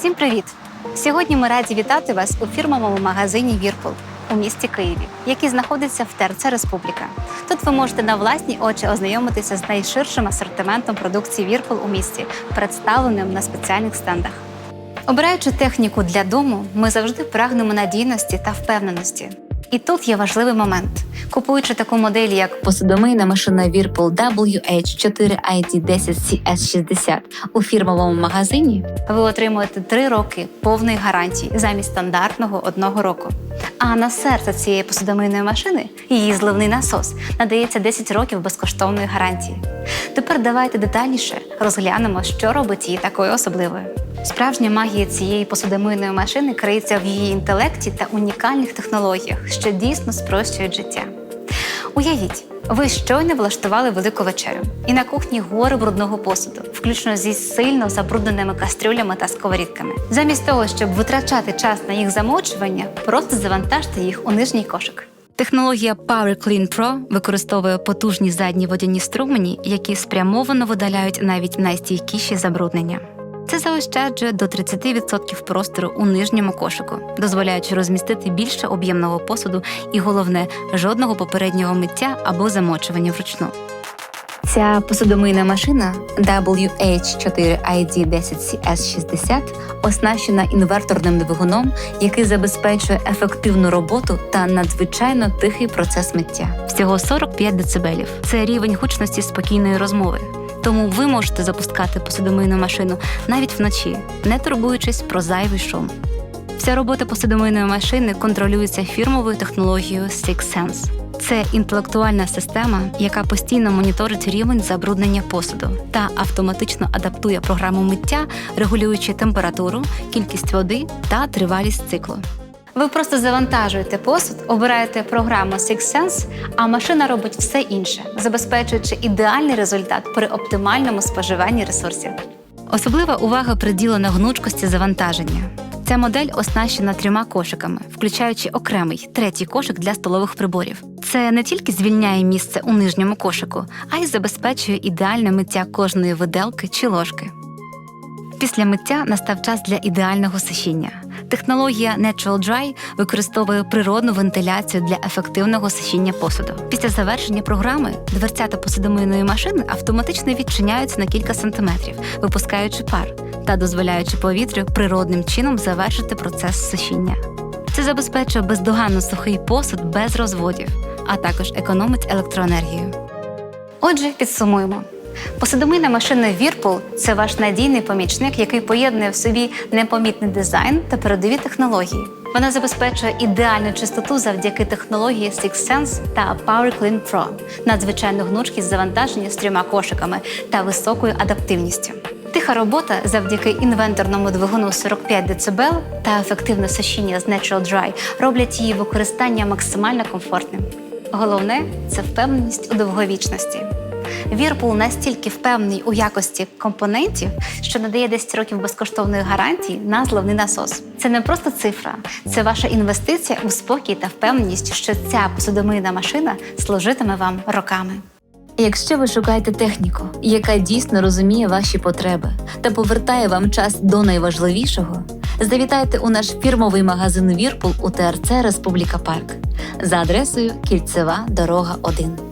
Всім привіт! Сьогодні ми раді вітати вас у фірмовому магазині Вірпул у місті Києві, який знаходиться в ТРЦ Республіка. Тут ви можете на власні очі ознайомитися з найширшим асортиментом продукції Вірпул у місті, представленим на спеціальних стендах. Обираючи техніку для дому, ми завжди прагнемо надійності та впевненості. І тут є важливий момент. Купуючи таку модель, як посудомийна машина Whirlpool WH4ID10CS60 у фірмовому магазині, ви отримуєте 3 роки повної гарантії замість стандартного одного року. А на серце цієї посудомийної машини її зливний насос надається 10 років безкоштовної гарантії. Тепер давайте детальніше розглянемо, що робить її такою особливою. Справжня магія цієї посудомийної машини криється в її інтелекті та унікальних технологіях, що дійсно спрощують життя. Уявіть, ви щойно влаштували велику вечерю, і на кухні гори брудного посуду, включно зі сильно забрудненими кастрюлями та сковорідками. Замість того, щоб витрачати час на їх замочування, просто завантажте їх у нижній кошик. Технологія Power Clean Pro використовує потужні задні водяні струмені, які спрямовано видаляють навіть найстійкіші забруднення. Це заощаджує до 30% простору у нижньому кошику, дозволяючи розмістити більше об'ємного посуду і головне жодного попереднього миття або замочування вручну. Ця посудомийна машина WH4ID10CS60 оснащена інверторним двигуном, який забезпечує ефективну роботу та надзвичайно тихий процес миття. Всього 45 дБ. Це рівень гучності спокійної розмови. Тому ви можете запускати посудомийну машину навіть вночі, не турбуючись про зайвий шум. Вся робота посудомийної машини контролюється фірмовою технологією SixSense. Це інтелектуальна система, яка постійно моніторить рівень забруднення посуду та автоматично адаптує програму миття, регулюючи температуру, кількість води та тривалість циклу. Ви просто завантажуєте посуд, обираєте програму SixSense, а машина робить все інше, забезпечуючи ідеальний результат при оптимальному споживанні ресурсів. Особлива увага приділена гнучкості завантаження. Ця модель оснащена трьома кошиками, включаючи окремий третій кошик для столових приборів. Це не тільки звільняє місце у нижньому кошику, а й забезпечує ідеальне миття кожної виделки чи ложки. Після миття настав час для ідеального сушіння. Технологія Natural Dry використовує природну вентиляцію для ефективного сушіння посуду. Після завершення програми дверцята посудомийної машини автоматично відчиняються на кілька сантиметрів, випускаючи пар та дозволяючи повітрю природним чином завершити процес сушіння. Це забезпечує бездоганно сухий посуд без розводів, а також економить електроенергію. Отже, підсумуємо. Посудомийна машина Whirlpool – це ваш надійний помічник, який поєднує в собі непомітний дизайн та передові технології. Вона забезпечує ідеальну чистоту завдяки технології SixSense та Power Clean Pro, надзвичайну гнучкість завантаження з трьома кошиками та високою адаптивністю. Тиха робота завдяки інвенторному двигуну 45 дБ та ефективне сушіння з Natural Dry роблять її використання максимально комфортним. Головне це впевненість у довговічності. Whirlpool настільки впевнений у якості компонентів, що надає 10 років безкоштовної гарантії на зливний насос. Це не просто цифра, це ваша інвестиція у спокій та впевненість, що ця посудомийна машина служитиме вам роками. Якщо ви шукаєте техніку, яка дійсно розуміє ваші потреби та повертає вам час до найважливішого, завітайте у наш фірмовий магазин Whirlpool у ТРЦ Республіка Парк за адресою Кільцева дорога 1.